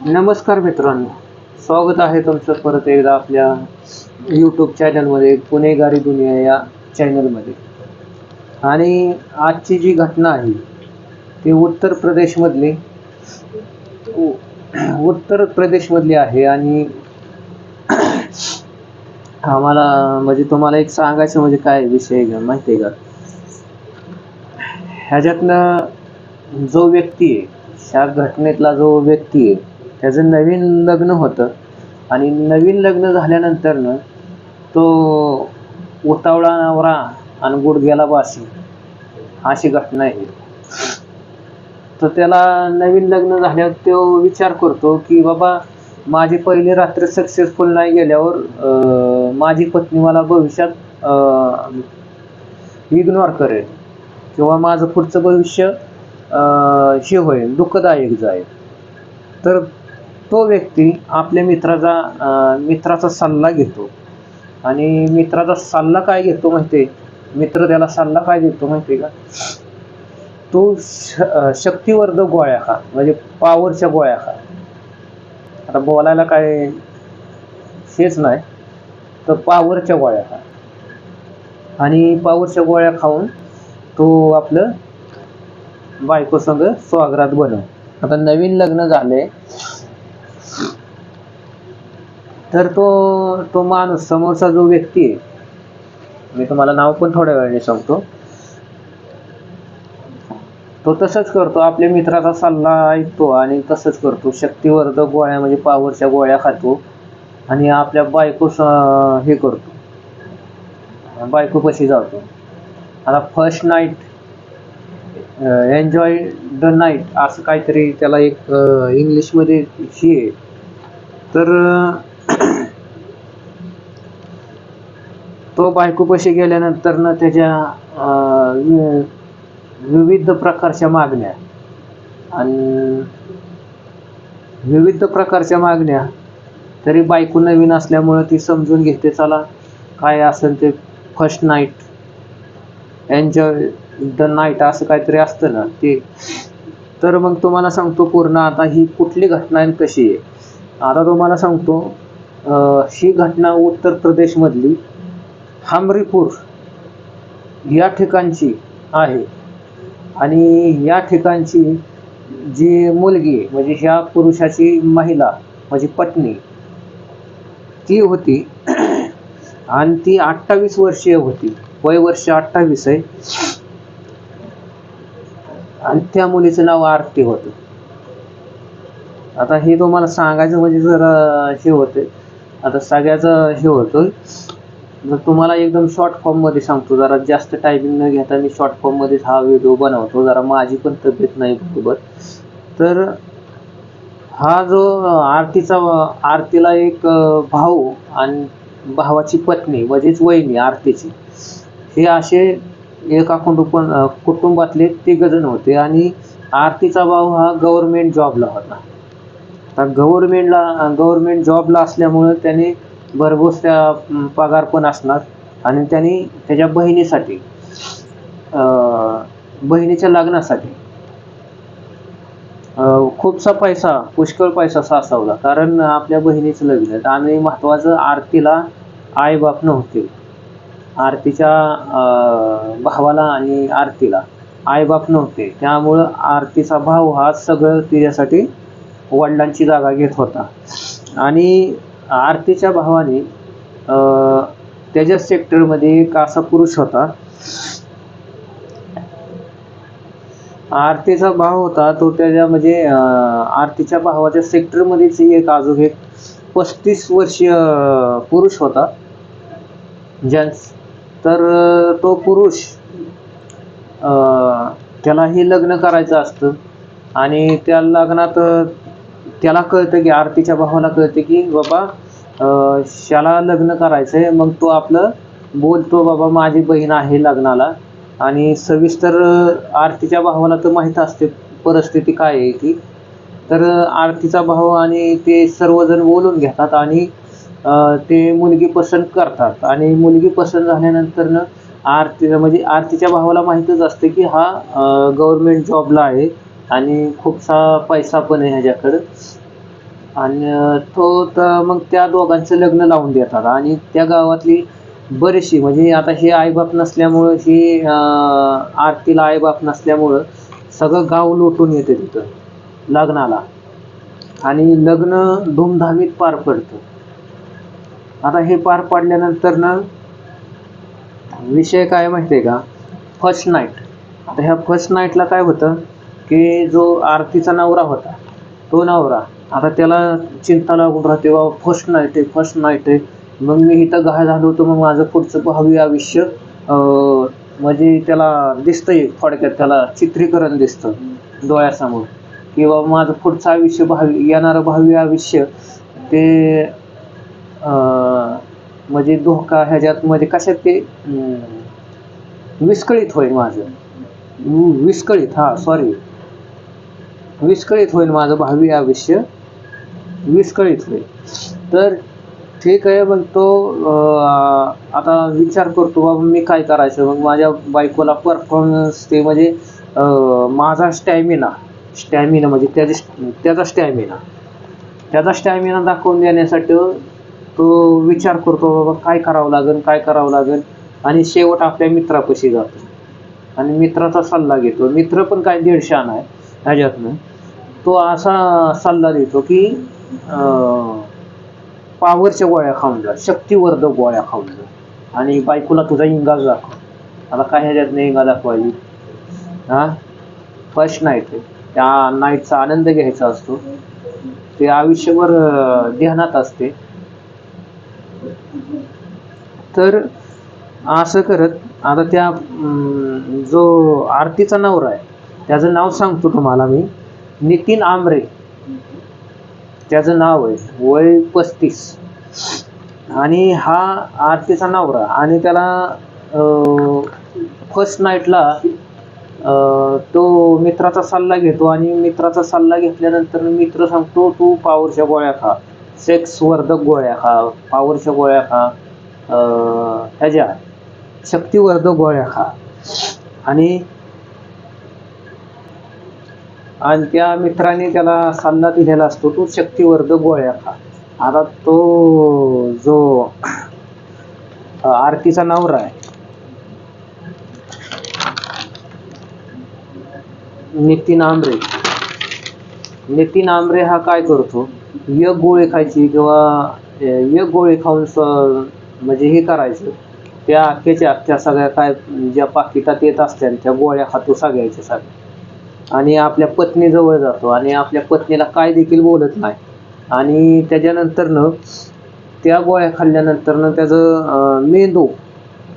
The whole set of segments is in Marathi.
नमस्कार मित्रांनो. स्वागत आहे तुमचं परत एकदा आपल्या यूट्यूब चॅनलमध्ये गुन्हेगारी दुनिया या चॅनलमध्ये आणि आजची जी घटना आहे ती उत्तर प्रदेशमधली उत्तर प्रदेशमधली आहे आणि आम्हाला म्हणजे तुम्हाला एक सांगायचं म्हणजे काय विषय का माहिती आहे का? ह्याच्यातनं जो व्यक्ती आहे ह्या घटनेतला जो व्यक्ती आहे त्याचं नवीन लग्न होतं. आणि नवीन लग्न झाल्यानंतरनं तो उतावळा नवरा आणि गुडघ्याला बासी. अशी घटना आहे. तर त्याला नवीन लग्न झाल्यावर तो विचार करतो की बाबा माझी पहिली रात्र सक्सेसफुल नाही गेल्यावर माझी पत्नी मला भविष्यात इग्नोर करेल. किंवा माझं पुढचं भविष्य हे होईल दुःखदायक जाईल. तर तो व्यक्ती आपल्या मित्राचा मित्राचा सल्ला घेतो. आणि मित्राचा सल्ला काय घेतो माहिती मित्र त्याला सल्ला काय देतो माहिती का? तो श शक्तिवर्धक गोळ्या खा. म्हणजे पॉवरच्या गोळ्या खा. आता बोलायला काय हेच नाही तर पॉवरच्या गोळ्या खा. आणि पॉवरच्या गोळ्या खाऊन तो आपलं बायको संग स्वागरात बनव. आता नवीन लग्न झाले तर तो तो माणूस समोरचा जो व्यक्ती आहे मी तुम्हाला नाव पण थोड्या वेळाने सांगतो. तो तसंच करतो आपल्या मित्राचा सल्ला ऐकतो आणि तसंच करतो. शक्तिवर्धक गोळ्या म्हणजे पावरच्या गोळ्या खातो आणि आपल्या बायको स- हे करतो. बायकोपाशी जातो. आता first night enjoy the night असं काहीतरी त्याला एक इंग्लिशमध्ये ही आहे. तर तो बायकोपाशी गेल्यानंतर ना त्याच्या विविध प्रकारच्या मागण्या आणि विविध प्रकारच्या मागण्या तरी बायको नवीन असल्यामुळं ती समजून घेते चला काय असेल ते first night enjoy the night असं काहीतरी असतं ना ते. तर मग तुम्हाला सांगतो पूर्ण आता ही कुठली घटना आहे आणि कशी आहे? आता तुम्हाला सांगतो ही घटना उत्तर प्रदेशमधली हमरीपूर या ठिकाणची आहे. आणि या ठिकाणची जी मुलगी म्हणजे ह्या पुरुषाची महिला म्हणजे पत्नी ती होती आणि ती अठ्ठावीस वर्षीय होती. वय वर्ष अठ्ठावीस आहे. आणि त्या मुलीचं नाव आरती होतं. आता हे तुम्हाला सांगायचं म्हणजे जरा हे होते आता सगळ्याचं हे होतं जर तुम्हाला एकदम शॉर्ट फॉर्ममध्ये सांगतो जरा जास्त टायमिंग न घेता मी शॉर्ट फॉर्ममध्येच हा व्हिडिओ बनवतो. जरा माझी पण तब्येत नाही बरोबर. तर हा जो आरतीचा आरतीला एक भाऊ आणि भावाची पत्नी म्हणजेच वहिनी आरतीची हे असे एका कुटुंब कुटुंबातले तिघजण होते आणि आरतीचा भाऊ हा गव्हर्मेंट जॉबला होता. गव्हर्नमेंटला गव्हर्नमेंट जॉबला असल्यामुळं त्याने भरघोस त्या पगार पण असणार. आणि त्यांनी त्याच्या बहिणीसाठी अं, बहिणीच्या लग्नासाठी खूपसा पैसा पुष्कळ पैसा साचवला. कारण आपल्या बहिणीचं लग्न आहे. आणि महत्त्वाचं आरतीला आई बाप नव्हते. आरतीच्या अं, भावाला आणि आरतीला आई बाप नव्हते. त्यामुळं आरतीचा भाव हा सगळं तिच्यासाठी वडिलांची जागा घेत होता. आणि आरतीच्या भावाने अं, त्याच्या सेक्टरमध्ये एक असा पुरुष होता. आरतीचा भाव होता तो त्याच्या म्हणजे आरतीच्या भावाच्या सेक्टरमध्येच एक अजून एक पस्तीस वर्षीय पुरुष होता. जेंट्स तर तो पुरुष अं, त्यालाही लग्न करायचं असतं. आणि त्या लग्नात त्याला कळतं की आरतीच्या भावाला कळतं की बाबा शाला लग्न आहे मग तो आपलं बोलतो बाबा माझी बहीण आहे लग्नाला. आणि सविस्तर आरतीच्या भावाला तर माहीत असते परिस्थिती काय आहे ती. तर आरतीचा भाव आणि ते सर्वजण बोलून घेतात आणि ते मुलगी पसंत करतात. आणि मुलगी पसंत झाल्यानंतर आरती म्हणजे आरतीच्या भावाला माहीतच असते की हा गव्हर्मेंट जॉबला आहे. आणि खूपसा पैसा पण आहे ह्याच्याकडं. आणि तो तर मग त्या दोघांचं लग्न लावून देतात. आणि त्या गावातली बरीचशी म्हणजे आता हे आईबाप नसल्यामुळं ही आरतीला आईबाप नसल्यामुळं सगळं गाव लोटून येते तिथं लग्नाला. आणि लग्न धूमधामीत पार पडतं. आता हे पार पाडल्यानंतर ना विषय काय माहिती आहे का? फर्स्ट नाईट आता ह्या फर्स्ट नाईटला काय होतं? की जो आरतीचा नवरा होता तो नवरा आता त्याला चिंता लागून राहते बाबा फर्स्ट नाईट आहे फर्स्ट नाईट आहे. मग मी इथं घाय झालो होतो मग माझं पुढचं भावी आयुष्य. म्हणजे त्याला दिसतंय थोडक्यात त्याला चित्रीकरण दिसतं डोळ्यासमोर. किंवा माझं पुढचं आयुष्य भावी येणारं भावी आयुष्य ते म्हणजे धोका ह्याच्यात म्हणजे कशात ते विस्कळीत होईल माझं. विस्कळीत हां सॉरी विस्कळीत होईल माझं भावी आयुष्य. विस्कळीत होईल. तर ठीक आहे मग तो आता विचार करतो बाबा मी काय करायचं? मग माझ्या बायकोला परफॉर्मन्स ते म्हणजे माझा स्टॅमिना स्टॅमिना म्हणजे त्याची त्याचा स्टॅमिना त्याचा स्टॅमिना दाखवून देण्यासाठी तो विचार करतो बाबा काय करावं लागेल काय करावं लागेल? आणि शेवट आपल्या मित्रापाशी जातो. आणि मित्राचा सल्ला घेतो. मित्र पण काय दीडशान आहे ह्याच्यातनं. तो असा सल्ला देतो की पावरच्या गोळ्या खाऊन जा शक्तिवर्धक गोळ्या खाऊन जा. आणि बायकोला तुझा इंगाज दाखव. आता काय ह्याच्यात नाही इंगा दाखवायची? हा? फर्स्ट नाईट आहे त्या नाईटचा आनंद घ्यायचा असतो. ते आयुष्यभर ध्यानात असते. तर असं करत आता त्या जो आरतीचा नवरा आहे त्याचं नाव सांगतो तुम्हाला मी. नितीन आमरे. त्याचं नाव आहे वय पस्तीस. आणि हा आरतीचा नवरा आणि त्याला फर्स्ट नाईटला तो मित्राचा सल्ला घेतो आणि मित्राचा सल्ला घेतल्यानंतर मित्र सांगतो तू पावरच्या गोळ्या खा. सेक्स वर्धक गोळ्या खा. पावरच्या गोळ्या खा. ह्याच्या शक्तिवर्धक गोळ्या खा. आणि आणि त्या मित्राने त्याला सल्ला दिलेला असतो तो शक्तिवर्धक गोळ्या खा. आता तो जो आरतीचा नवरा आहे नितीन आंबरे. नितीन आंबरे हा काय करतो? एक गोळी खायची किंवा एक गोळी खाऊन स- म्हणजे हे करायचं त्या अख्ख्याच्या अख्ख्या सगळ्या काय ज्या पाकिटात येत असत्या त्या गोळ्या खातो सगळ्याच्या सगळ्या. आणि आपल्या पत्नीजवळ जातो आणि आपल्या पत्नीला काय देखील बोलत नाही. आणि त्याच्यानंतरनं त्या गोळ्या खाल्ल्यानंतरनं त्याचं मेंदू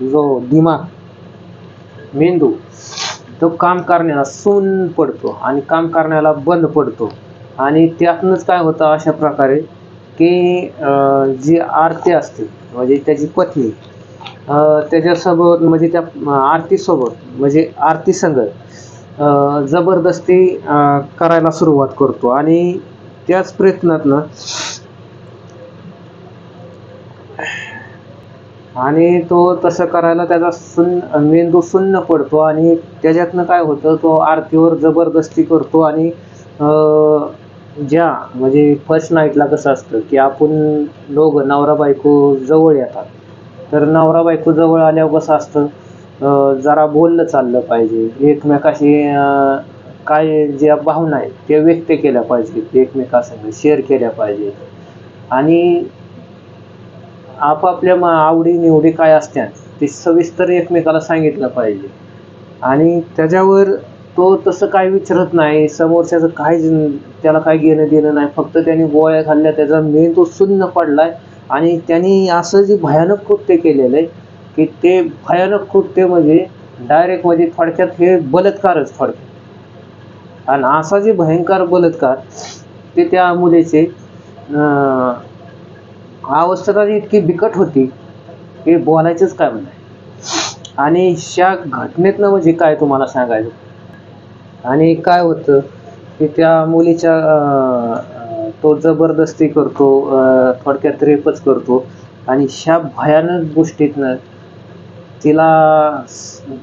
जो दिमाग मेंदू तो काम करण्याला सून पडतो आणि काम करण्याला बंद पडतो. आणि त्यातनंच काय होतं अशा प्रकारे की जी आरती असते म्हणजे त्याची पत्नी त्याच्यासोबत म्हणजे त्या आरतीसोबत म्हणजे आरती संघ जबरदस्ती अं, करायला सुरुवात करतो. आणि त्याच प्रयत्नातनं आणि तो तसं करायला त्याचा सुन्न मेंदू सुन्न पडतो आणि त्याच्यातनं काय होतं तो आरतीवर जबरदस्ती करतो आणि अं, ज्या म्हणजे फर्स्ट नाईटला कसं असतं की आपण दोघं नवरा बायको जवळ येतात. तर नवरा बायको जवळ आल्यावर कसं असतं जरा बोललं चाललं पाहिजे. एकमेकाशी काय ज्या भावना आहेत त्या व्यक्त केल्या पाहिजेत एकमेकासंग शेअर केल्या पाहिजेत आणि आपापल्या म- आवडी निवडी काय असत्या ते सविस्तर एकमेकाला सांगितलं पाहिजे. आणि त्याच्यावर तो तसं काय विचारत नाही समोरच्याचं काय त्याला काय घेणं देणं नाही फक्त त्याने गोळ्या खाल्ल्या त्याचा मेंदू पडला पडलाय. आणि त्यांनी असं जे भयानक कृत्य केलेलं आहे की ते भयानक कृत्य म्हणजे डायरेक्ट म्हणजे थोडक्यात हे बलात्कारच थोडक्यात. आणि असा जे भयंकर बलात्कार ते त्या मुलीचे अं, अवस्था इतकी बिकट होती की बोलायचंच काय नाही आणि ह्या घटनेतनं म्हणजे काय तुम्हाला सांगायचं? आणि काय होतं की त्या मुलीच्या अं, तो जबरदस्ती करतो थोडक्यात रेपच करतो. आणि ह्या भयानक गोष्टीतनं तिला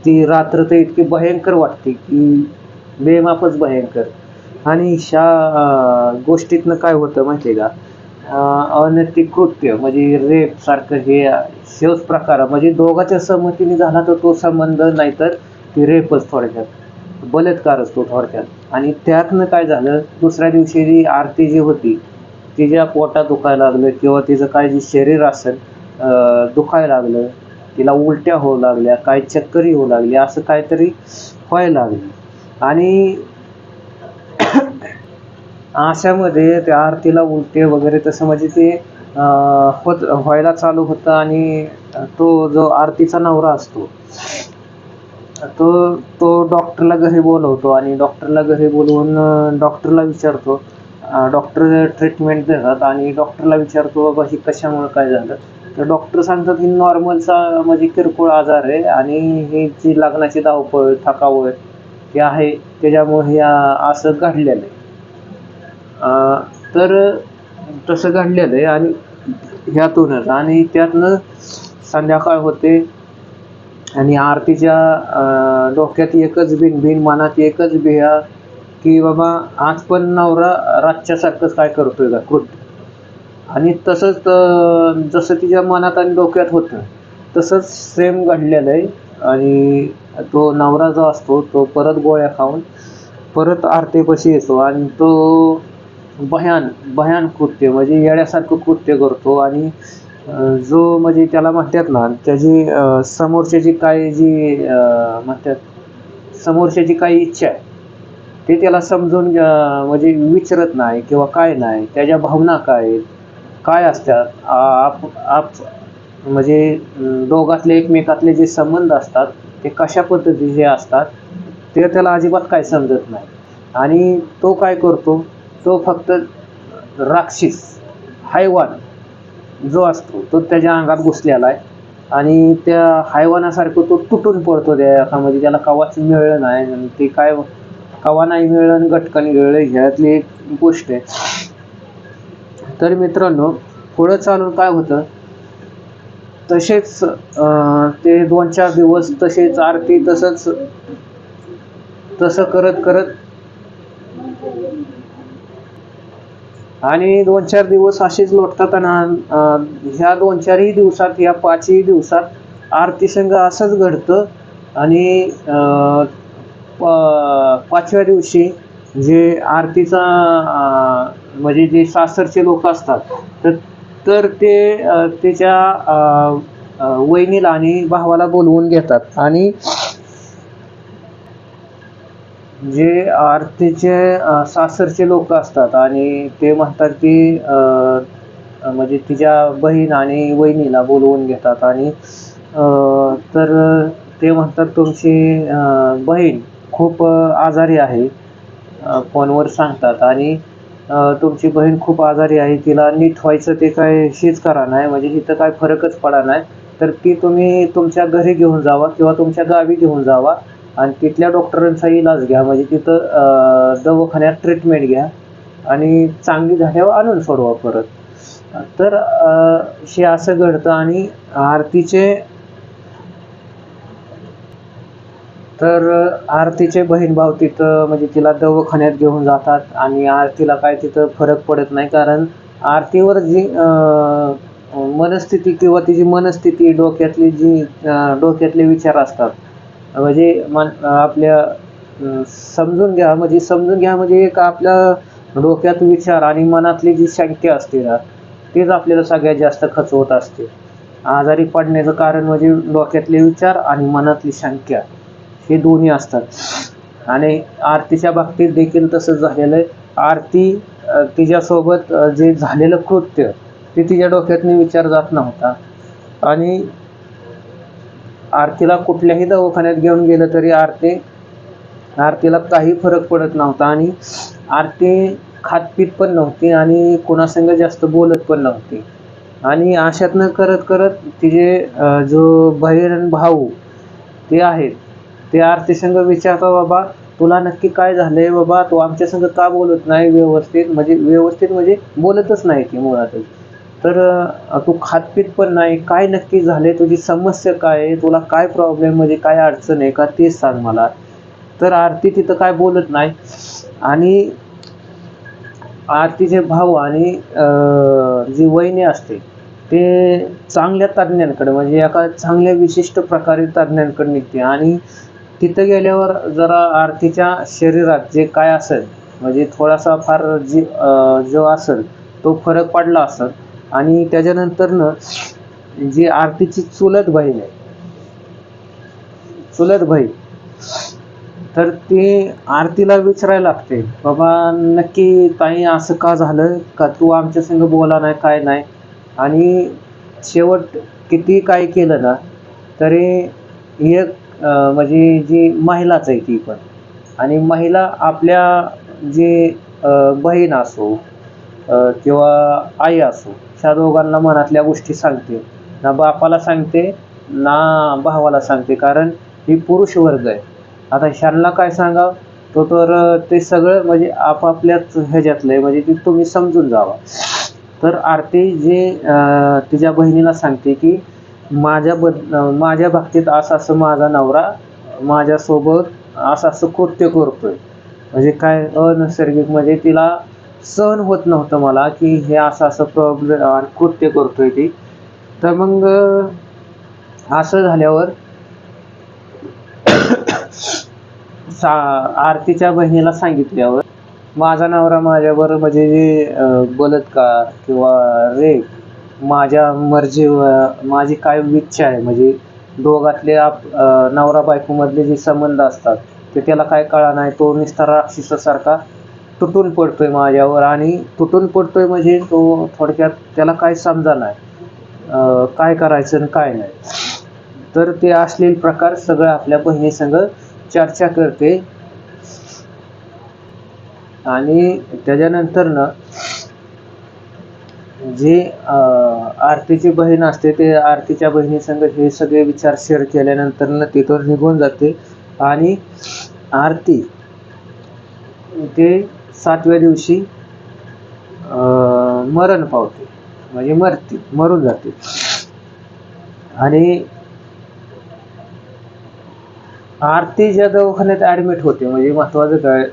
ती रात्र तर इतकी भयंकर वाटते की बेमापच भयंकर. आणि ह्या गोष्टीतनं काय होतं माहिती का? अनैतिक कृत्य म्हणजे रेप सारखं हे शेवच प्रकार म्हणजे दोघाच्या सहमतीने झाला तर तो संबंध नाहीतर ती रेपच थोडक्यात बलात्कारच तो थोडक्यात. आणि त्यातनं काय झालं? दुसऱ्या दिवशी जी आरती जी होती तिच्या पोटात दुखायला लागलं किंवा तिचं काय जे शरीर असेल दुखायला लागलं तिला उलट्या होऊ लागल्या काय चक्करी होऊ लागली असं काहीतरी व्हायला लागलं. आणि अशामध्ये त्या आरतीला उलटे वगैरे तसं म्हणजे ते अं, होत व्हायला चालू होतं आणि तो जो आरतीचा नवरा असतो तो तो डॉक्टरला घरी बोलवतो आणि डॉक्टरला घरी बोलवून डॉक्टरला विचारतो. डॉक्टर ट्रीटमेंट देतात आणि डॉक्टरला विचारतो बाबा ही कशामुळे काय झालं? तर डॉक्टर सांगतात की नॉर्मलचा म्हणजे किरकोळ आजार आहे आणि हे जी लग्नाची धावपळ थकावट हे आहे त्याच्यामुळे हे असं घडलेलं आहे. तर तसं घडलेलं आहे आणि ह्यातूनच आणि त्यातनं संध्याकाळ होते आणि आरतीच्या डोक्यात एकच बिन बिन मनात एकच बिया की बाबा आज पण नवरा रातच्यासारखंच काय करतोय का? कृत्य आणि तसंच जसं तिच्या मनात आणि डोक्यात होतं तसंच सेम घडलेलं आहे. आणि तो नवरा जो असतो तो परत गोळ्या खाऊन परत आरतेपाशी येतो आणि तो भयान भयान कृत्य म्हणजे येड्यासारखं कृत्य करतो. आणि जो म्हणजे त्याला म्हणतात ना त्याची समोरच्याची काय जी म्हणतात समोरच्याची काही इच्छा आहे ते त्याला समजून म्हणजे विचारत नाही किंवा काय नाही. त्याच्या भावना काय आहेत? काय असतात? आप आप म्हणजे दोघातले एकमेकातले जे संबंध असतात ते कशा पद्धतीचे असतात ते त्याला अजिबात काय समजत नाही. आणि तो काय करतो? तो फक्त राक्षस हैवान जो असतो तो त्याच्या अंगात घुसलेला आहे. आणि त्या हैवानासारखं तो तुटून पडतो त्या म्हणजे त्याला कवाच मिळलं नाही. आणि ते काय कवा नाही मिळलं गटकन मिळलं ह्यातली एक गोष्ट आहे. तर मित्रांनो पुढं चालून काय होतं? तसेच ते दोन चार दिवस तसेच आरती तसंच तसं करत करत आणि दोन चार दिवस असेच लोटतात आणि ह्या दोन चारही दिवसात ह्या पाचही दिवसात आरती संघ असंच घडतं. आणि प- पाचव्या दिवशी जे आरतीचा म्हणजे जे सासरचे लोक असतात तर तर ते त्याच्या अं, वहिनीला आणि भावाला बोलवून घेतात. आणि जे आरतीचे सासरचे लोक असतात आणि ते म्हणतात की अं, म्हणजे तिच्या बहीण आणि वहिनीला बोलवून घेतात. आणि अं, तर ते म्हणतात तुमची अं, बहीण खूप आजारी आहे. फोनवर सांगतात. आणि तुमची बहीण खूप आजारी आहे तिला नीट व्हायचं ते काय शीच करा नाही म्हणजे इथं काय फरकच पडा नाही. तर ती तुम्ही तुमच्या घरी घेऊन जावा किंवा तुमच्या गावी घेऊन जावा आणि तिथल्या डॉक्टरांचा इलाज घ्या. म्हणजे तिथं दवाखान्यात ट्रीटमेंट घ्या आणि चांगली झाल्यावर आणून सोडवा परत. तर हे असं घडतं आणि आरतीचे तर आरतीचे बहीण भाऊ तिथं म्हणजे तिला दवाखान्यात घेऊन जातात आणि आरतीला काय तिथं फरक पडत नाही कारण आरतीवर जी मनस्थिती किंवा तिची मनस्थिती डोक्यातली जी डोक्यातले विचार असतात म्हणजे मन आपल्या समजून घ्या म्हणजे समजून घ्या म्हणजे एक आपल्या डोक्यात विचार आणि मनातली जी शंका असते ना तेच आपल्याला सगळ्यात जास्त खचवत असते आजारी पडण्याचं कारण म्हणजे डोक्यातले विचार आणि मनातली शंका. हे दोन्ही असतात. आणि आरतीच्या बाबतीत देखील तसंच झालेलं आहे. आरती तिच्यासोबत जे झालेलं कृत्य ते तिच्या डोक्यातनं विचार जात नव्हता. आणि आरतीला कुठल्याही दवाखान्यात घेऊन गेलं तरी आरती आरतीला काही फरक पडत नव्हता. आणि आरती खातपीत पण नव्हती आणि कोणासंग जास्त बोलत पण नव्हती. आणि अशातनं करत करत तिचे जो बहिण भाऊ ते आहेत ते आरती संघ विचारता बाबा तुला नक्की काय झालंय? बाबा तू आमच्या संग का बोलत नाही व्यवस्थित? म्हणजे व्यवस्थित म्हणजे बोलतच नाही ती मुळातच. तर तू खातपीत पण नाही. काय नक्की झालंय? तुझी समस्या काय आहे? तुला काय प्रॉब्लेम म्हणजे काय अडचण आहे का? तेच सांग मला. तर आरती तिथं काय बोलत नाही. आणि आरतीचे भाऊ आणि जी वहिनी असते ते चांगल्या तज्ज्ञांकडे म्हणजे एका चांगल्या विशिष्ट प्रकारे तज्ज्ञांकडे निघते. आणि तिथं गेल्यावर जरा आरतीच्या शरीरात जे काय असेल म्हणजे थोडासा फार जी जो असेल तो फरक पडला असेल. आणि त्याच्यानंतरनं जी आरतीची चुलत बहीण आहे चुलत बहीण तर ते आरतीला विचारायला लागते बाबा नक्की ताई असं का झालं? का तू आमच्या संग बोला नाही काय नाही? आणि शेवट किती काय केलं ना तरी एक म्हणजे जी महिलाच आहे ती पण. आणि महिला आपल्या जे बहीण असो किंवा आई असो ह्या दोघांना मनातल्या गोष्टी सांगते. ना बापाला सांगते ना भावाला सांगते. कारण ही पुरुष वर्ग आहे. आता ह्यांना काय सांगावं तो तर ते सगळं म्हणजे आपापल्याच ह्याच्यातलं आहे. म्हणजे ते तुम्ही समजून जावा. तर आरती जे तिच्या बहिणीला सांगते की माझ्या बद माझ्या बाबतीत असं असं माझा नवरा माझ्यासोबत असं असं कृत्य करतो आहे म्हणजे काय अनैसर्गिक म्हणजे तिला सहन होत नव्हतं मला की हे असं असं प्रॉब्लेम कृत्य करतो आहे ती. तर मग असं झाल्यावर सा आरतीच्या बहिणीला सांगितल्यावर माझा नवरा माझ्यावर म्हणजे जे बलात्कार किंवा रेप माझ्या मर्जी माझी काय इच्छा आहे म्हणजे दोघातले आप नवरा बायकोमधले जे संबंध असतात ते त्याला काय कळा नाही तो निस्तार राक्षसासारखा तुटून पडतोय माझ्यावर आणि तुटून पडतोय म्हणजे तो थोडक्यात त्याला काय समजा नाही काय करायचं आणि काय नाही. तर ते असलेले प्रकार सगळं आपल्या बहिणीसंग चर्चा करते. आणि त्याच्यानंतर ना जी आरतीची बहीण असते ते आरतीच्या बहिणीसंग हे सगळे विचार शेअर केल्यानंतर तिथून निघून जाते. आणि आरती ते सातव्या दिवशी अं, मरण पावते. म्हणजे मरते मरून जाते. आणि आरती ज्या दवाखान्यात ॲडमिट होते म्हणजे महत्त्वाचं काय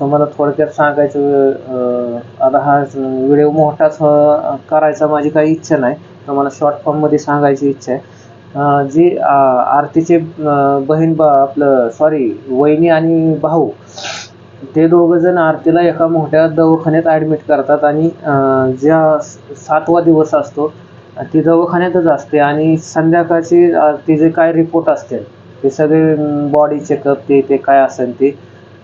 तुम्हाला थोडक्यात सांगायचं आता हा व्हिडिओ मोठाच करायचा माझी काही इच्छा नाही. तुम्हाला शॉर्ट फॉर्ममध्ये सांगायची इच्छा आहे. जी आरतीचे बहीण बा आपलं सॉरी वहिनी आणि भाऊ ते दोघं जण आरतीला एका मोठ्या दवाखान्यात ॲडमिट करतात आणि ज्या सातवा दिवस असतो ती दवाखान्यातच असते आणि संध्याकाळची अं, तिचे काय रिपोर्ट असतील ते सगळे बॉडी चेकअप ते ते काय असेल ते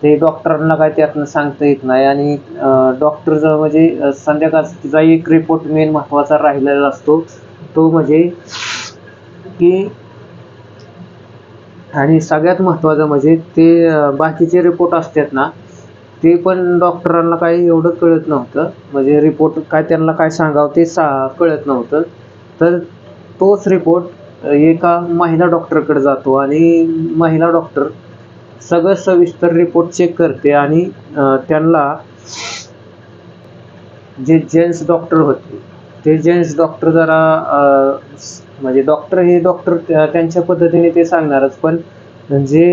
ते डॉक्टरांना काय त्यातनं सांगता येत नाही. आणि डॉक्टर जर म्हणजे संध्याकाळचा तिचा एक रिपोर्ट मेन महत्त्वाचा राहिलेला असतो. तो म्हणजे की आणि सगळ्यात महत्त्वाचं म्हणजे ते बाकीचे रिपोर्ट असतात ना ते पण डॉक्टरांना काही एवढं कळत नव्हतं. म्हणजे रिपोर्ट काय त्यांना काय सांगावं ते सा कळत नव्हतं. तर तोच रिपोर्ट एका महिला डॉक्टरकडे जातो आणि महिला डॉक्टर सगळं सविस्तर रिपोर्ट चेक करते आणि त्यांना जे जेंट्स डॉक्टर होते ते जेंट्स डॉक्टर जरा म्हणजे डॉक्टर हे डॉक्टर त्यांच्या पद्धतीने ते सांगणारच पण जे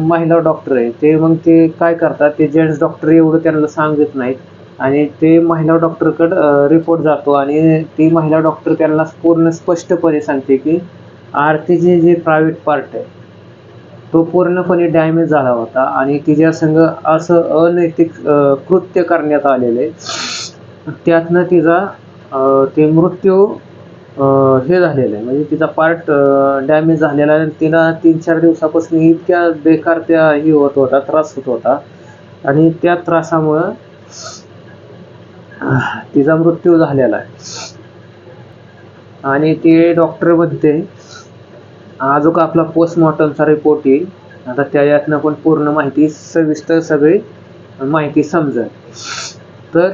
महिला डॉक्टर आहे ते मग ते काय करतात ते जेंट्स डॉक्टर एवढं त्यांना सांगत नाहीत. आणि ते महिला डॉक्टरकडं रिपोर्ट जातो. आणि ती महिला डॉक्टर त्यांना पूर्ण स्पष्टपणे सांगते की आरतीचे जे प्रायव्हेट पार्ट आहे तो पूर्णपणे डॅमेज झाला होता. आणि तिच्या संग असं अनैतिक कृत्य करण्यात आलेलं आहे. त्यातनं तिचा ते मृत्यू हे झालेलं आहे. म्हणजे तिचा पार्ट डॅमेज झालेला आहे. आणि तिला तीन चार दिवसापासून इतक्या बेकार त्या हे होत होता त्रास होत होता. आणि त्या त्रासामुळं तिचा मृत्यू झालेला आहे. आणि ते डॉक्टर म्हणते अजून आपला पोस्टमॉर्टमचा रिपोर्ट येईल. आता त्याच्यातनं पण पूर्ण माहिती सविस्तर सगळी माहिती समजा तर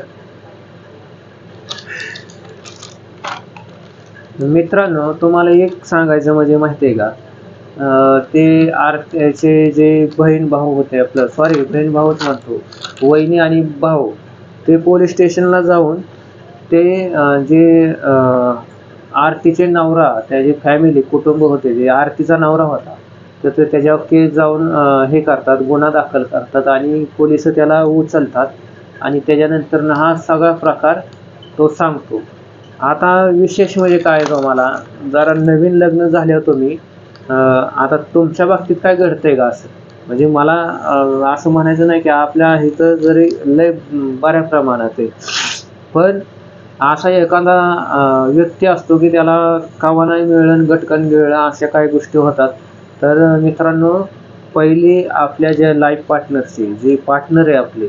मित्रांनो तुम्हाला एक सांगायचं म्हणजे माहिती आहे का ते आरत्याचे जे बहीण भाऊ होते आपलं सॉरी बहीण भाऊच म्हणतो वहिनी आणि भाऊ. ते पोलीस स्टेशनला जाऊन ते जे आरतीचे नवरा त्याचे फॅमिली कुटुंब होते जे आरतीचा नवरा होता तर ते त्याच्यावर केस जाऊन हे करतात गुन्हा दाखल करतात आणि पोलीस त्याला उचलतात आणि त्याच्यानंतर हा सगळा प्रकार तो सांगतो. आता विशेष म्हणजे काय तुम्हाला? जरा नवीन लग्न झाल्यावर तुम्ही आता तुमच्या बाबतीत काय घडतंय का असं? म्हणजे मला असं म्हणायचं नाही की आपल्या इथं जरी लय बऱ्या प्रमाणात आहे. पण असा एखादा व्यक्ती असतो की त्याला कावा नाही मिळणं गटकन मिळणं अशा काही गोष्टी होतात. तर मित्रांनो पहिली आपल्या ज्या लाईफ पार्टनरची जी पार्टनर आहे आपली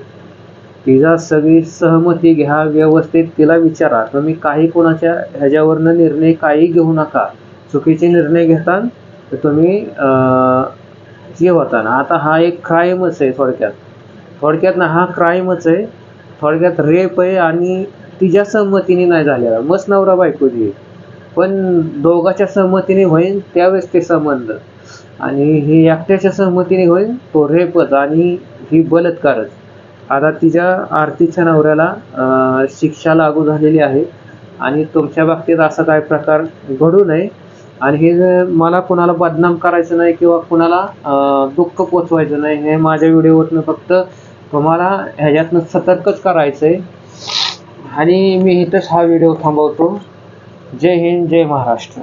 तिचा सगळी सहमती घ्या व्यवस्थित तिला विचारा. तुम्ही काही कोणाच्या ह्याच्यावरनं निर्णय काही घेऊ नका. चुकीचे निर्णय घेता तर तुम्ही अं, हे होता ना. आता हा एक क्राईमच आहे थोडक्यात. थोडक्यात ना हा क्राईमच आहे. थोडक्यात रेप आहे आणि तिच्या संमतीने नाही झालेला. मस्त नवरा बायको जी पण दोघाच्या सहमतीने होईल त्यावेळेस ते संबंध. आणि ही एकट्याच्या सहमतीने होईल तो रेपच आणि ही बलात्कारच. आता तिच्या आरतीच्या नवऱ्याला शिक्षा लागू झालेली आहे. आणि तुमच्या बाबतीत असा काय प्रकार घडू नये. आणि हे मला कुणाला बदनाम करायचं नाही किंवा कुणाला दुःख पोचवायचं नाही हे माझ्या व्हिडिओवरनं फक्त तुम्हाला ह्याच्यातनं सतर्कच करायचं आहे आणि मी इथंच हा व्हिडिओ थांबवतो. जय हिंद जय महाराष्ट्र.